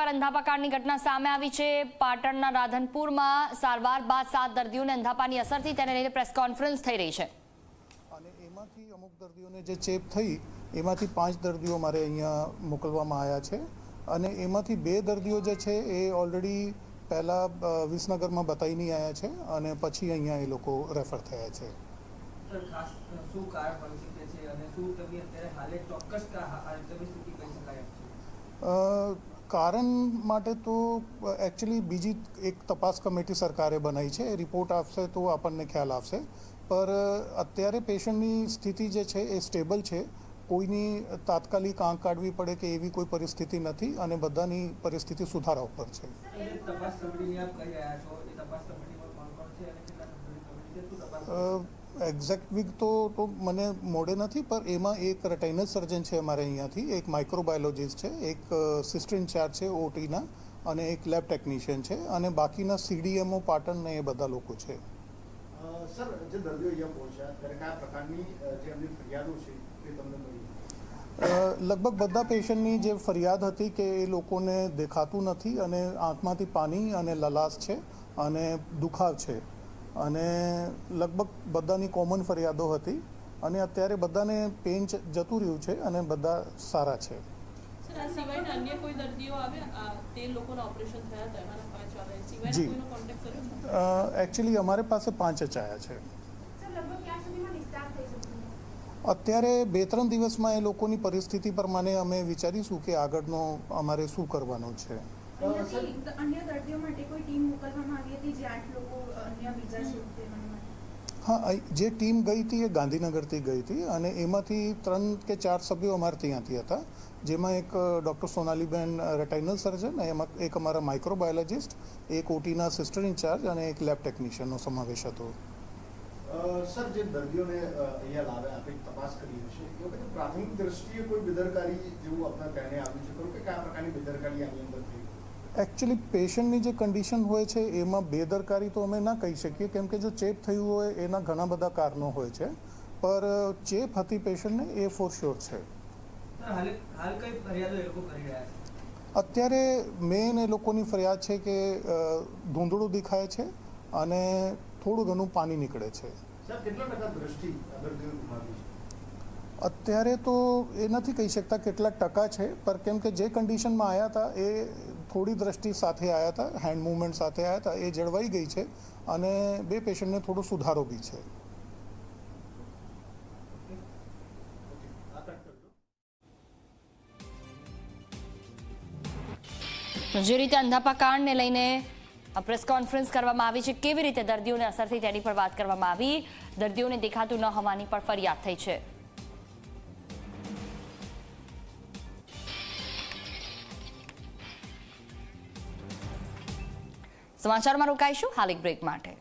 એકવાર અંધાપાકાળની ઘટના સામે આવી છે. પાટણના રાધનપુરમાં સારવાર બાદ સાત દર્દીઓને અંધાપાની અસરથી તેને લઈને પ્રેસ કોન્ફરન્સ થઈ રહી છે. અને એમાંથી અમુક દર્દીઓને જે ચેપ થઈ એમાંથી પાંચ દર્દીઓ મારે અહીંયા મોકલવામાં આવ્યા છે. અને એમાંથી બે દર્દીઓ જે છે એ ઓલરેડી પહેલાં વિસનગરમાં બતાવીને આવ્યા છે અને પછી અહીંયા એ લોકો રેફર થયા છે. શું કારણ બની શકે છે? અને શું તમે અત્યારે હાલે ચોક્કસ કા- હા- તેમની સ્થિતિ કહી શકાય અ, કારણ માટે તો એકચ્યુઅલી બીજી એક તપાસ કમિટી સરકારે બનાવી છે. એ રિપોર્ટ આપશે તો આપણને ખ્યાલ આવશે. પર અત્યારે પેશન્ટની સ્થિતિ જે છે એ સ્ટેબલ છે. કોઈની તાત્કાલિક આંખ કાઢવી પડે કે એવી કોઈ પરિસ્થિતિ નથી અને બધાની પરિસ્થિતિ સુધારા ઉપર છે. તપાસ એક્ઝેક્ટ વીક તો તો મને મોડે નથી પણ એમાં એક રેટાઇનલ સર્જન છે અમારે અહીંયાથી એક માઇક્રોબાયોલોજીસ્ટ છે એક સિસ્ટર ઇન્ચાર્જ છે ઓટીના અને એક લેબ ટેકનિશિયન છે અને બાકીના સીડીએમઓ પાટણ ને એ બધા લોકો છે. સર જે દર્દીઓ અહીંયા પહોંચ્યા ત્યારે કયા પ્રકારની જે એમની ફરિયાદો છે તે તમને મળી? લગભગ બધા પેશન્ટની જે ફરિયાદ હતી કે એ લોકોને દેખાતું નથી અને આંખમાંથી પાણી અને લલાસ છે અને દુખાવ છે. અને લગભગ બધાની કોમન ફરિયાદો હતી અને અત્યારે બધાને પેન જતું રહ્યું છે અને બધા સારા છે. સર આ સિવાયના અન્ય કોઈ દર્દીઓ આવ્યા? આ તે લોકોના ઓપરેશન થયા હતા એમાંના પાંચ આવ્યા. એ સિવાયના જી. કોઈનો કોન્ટેક્ટ એકચ્યુઅલી અમારે પાસે પાંચ જ આવ્યા છે. સર લગભગ ક્યાં સુધીમાં ડિસ્ચાર્જ થઈ શકશે અત્યારે બે ત્રણ દિવસમાં એ લોકોની પરિસ્થિતિ પ્રમાણે અમે વિચારીશું કે આગળનો અમારે શું કરવાનું છે. અહીંયાથી અન્ય દર્દીઓ માટે કોઈ ટીમ મોકલવામાં આવી હતી જે આઠ લોકો અન્ય બીજા છે તેના માટે? હા જે ટીમ ગઈ હતી એ ગાંધીનગરથી ગઈ હતી અને એમાંથી ત્રણ કે ચાર સભ્યો અમારે ત્યાંથી હતા. જેમાં એક ડૉક્ટર સોનાલીબેન રેટાઇનલ સર્જન એમાં એક અમારા માઇક્રોબાયોલોજિસ્ટ એક ઓટીના સિસ્ટર ઇન્ચાર્જ અને એક લેબ ટેકનિશિયનનો સમાવેશ હતો. સર જે દર્દીઓને અહીંયા લાવ્યા આપણે તપાસ કરી હશે એ વખતે પ્રાથમિક દ્રષ્ટિએ કોઈ બેદરકારી જેવું આપના ધ્યાને આવ્યું છે? ખરું કે કયા પ્રકારની બેદરકારી આની અંદર થઈ? એકચ્યુઅલી પેશન્ટની જે કન્ડિશન હોય છે એમાં બેદરકારી તો અમે ના કહી શકીએ. કેમ કે જો ચેપ થયું હોય એના ઘણા બધા કારણો હોય છે. પર ચેપ હતી પેશન્ટને એ ફોર શ્યોર છે. સર હાલે હાલ કઈ ફરિયાદો એ લોકો કરી રહ્યા છે? અત્યારે મેન એ લોકોની ફરિયાદ છે કે ધૂંધળું દેખાય છે અને થોડું ઘણું પાણી નીકળે છે. સર કેટલા ટકા દ્રષ્ટિ આ દર્દીઓ ગુમાવી છે અત્યારે તો એ નથી કહી શકતા કેટલા ટકા છે પર કેમ કે જે કન્ડિશનમાં આવ્યા હતા એ થોડી દ્રષ્ટિ સાથે આવ્યા હતા હેન્ડ મૂવમેન્ટ સાથે આવ્યા હતા એ જળવાઈ ગઈ છે અને બે પેશન્ટને થોડો સુધારો બી છે. જે રીતે અંધાપા કાંડને લઈને પ્રેસ કોન્ફરન્સ કરવામાં આવી છે. કેવી રીતે દર્દીઓને અસર થઈ તેની પર વાત કરવામાં આવી? દર્દીઓને દેખાતું ન હોવાની પણ ફરિયાદ થઈ છે. સમાચારમાં રોકાઈશું. હાલ બ્રેક માટે.